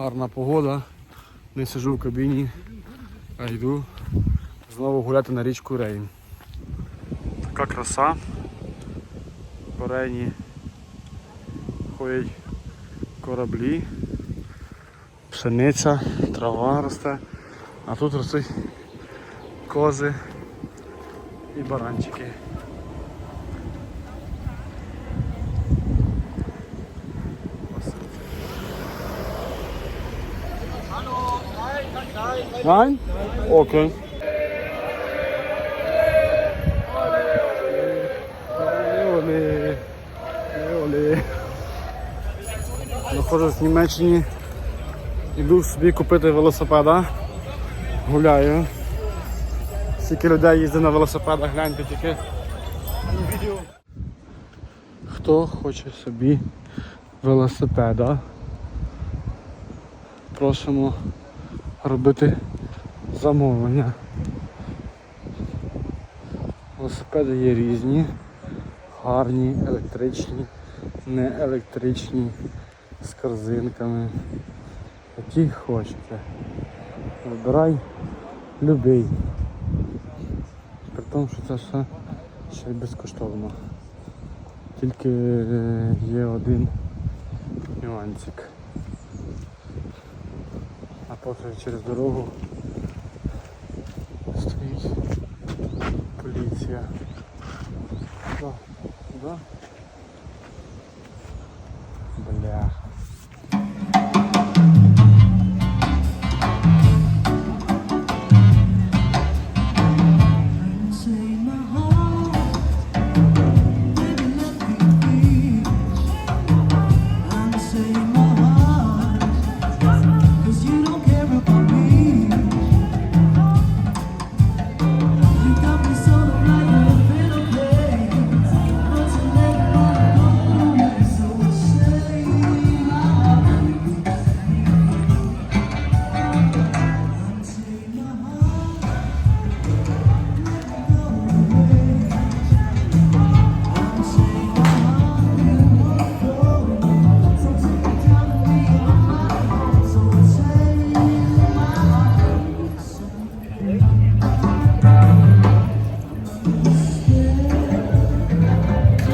гарна погода. Не сиджу в кабіні, а йду знову гуляти на річку Рейн. Така краса. По Рейні ходять кораблі, пшениця, трава росте, а тут ростуть кози і баранчики. Nein? Okay. Оле, оле. Німеччині. Іду собі купити велосипеда. Гуляю. Скільки людей їздить на велосипедах, гляньте тільки. Хто хоче собі велосипеда? Просимо робити замовлення. Велосипеди є різні, гарні, електричні, не електричні, з корзинками. Які хочете. Вибирай любий. При тому, що це все ще й безкоштовно. Тільки е, є один нюансик. Поки через дорогу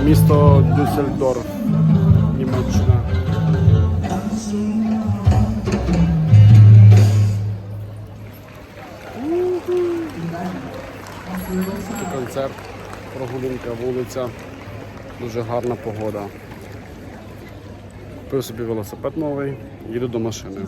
Місто Дюссельдорф, Німеччина. Концерт, прогулянка, вулиця, дуже гарна погода. Купив собі велосипед новий, їду до машини.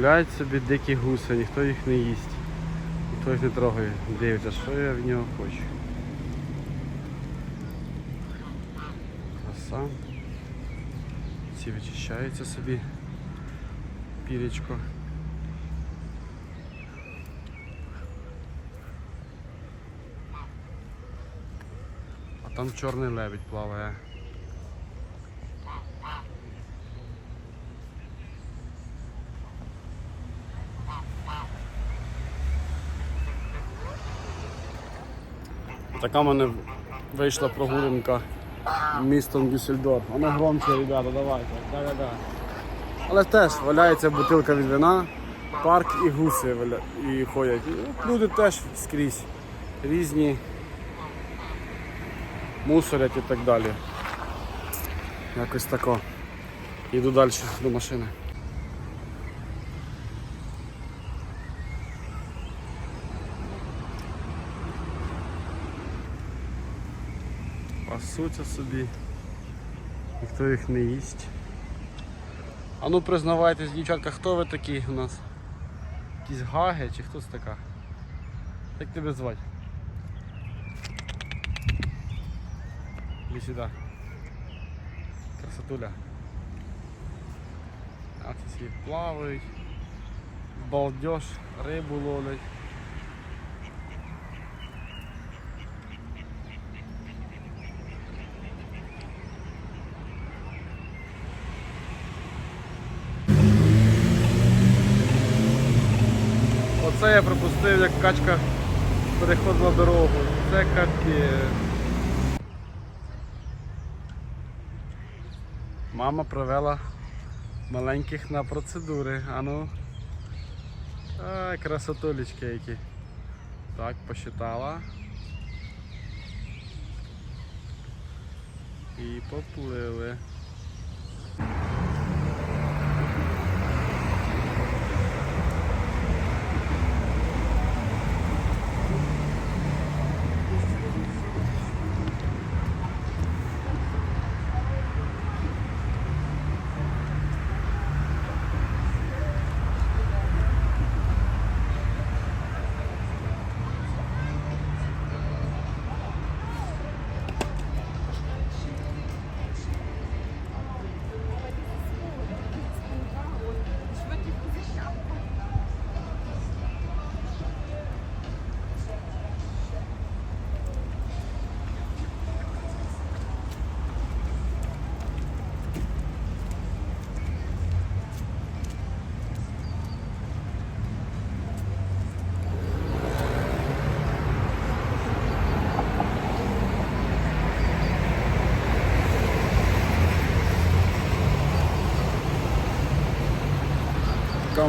Гуляють собі дикі гуси, ніхто їх не їсть, ніхто їх не трогає. Дивиться, що я в нього хочу. краса. Ці вичищаються собі. Пірічко. А там чорний лебідь плаває. Така в мене вийшла прогулянка містом Дюссельдорф. А не громче, ребята, давайте. Да-да-да. Але теж валяється бутилка від вина, парк і гуси валя... і ходять. Люди теж скрізь різні мусорять і так далі. Якось тако. Йду далі до машини. Пасуться собі. Ніхто їх не їсть. А ну признавайтесь, дівчатка, хто ви такі у нас? Якісь гаги чи хто це така? Як тебе звати? Іди сюди. Красотуля. А це плавають. Балдеж, рибу ловлять. Оце я пропустив, як качка переходила дорогу. Це капець. Мама провела маленьких на процедури. А ну. Ай, красотулечки які. Так, посчитала. І поплили.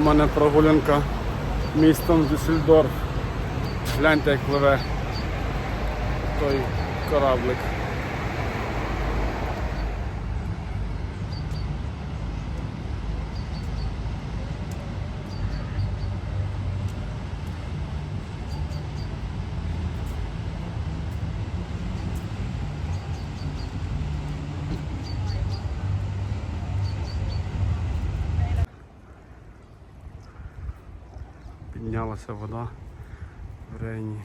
Мене прогулянка містом Дюссельдорф. Гляньте, як пливе той кораблик. Піднялася вода в рейні.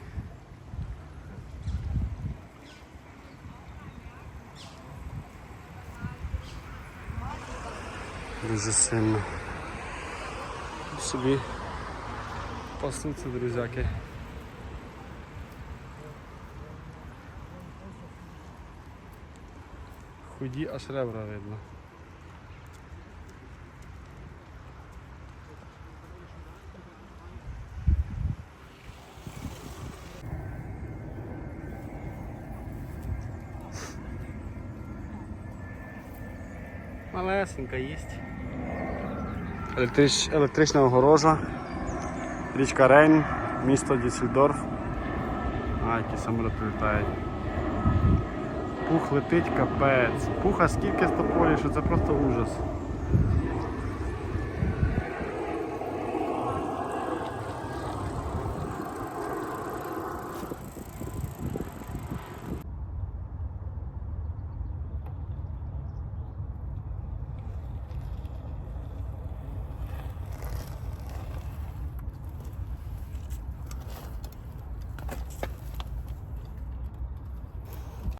Дуже сильно. Собі пасуться друзяки. Худі аж ребра видно. Малесенька. Електрич, електрична огорожа. Річка Рейн, місто Дюссельдорф. А, які самоліти літають. Пух летить капець. Пуха скільки з тополі, що це просто ужас.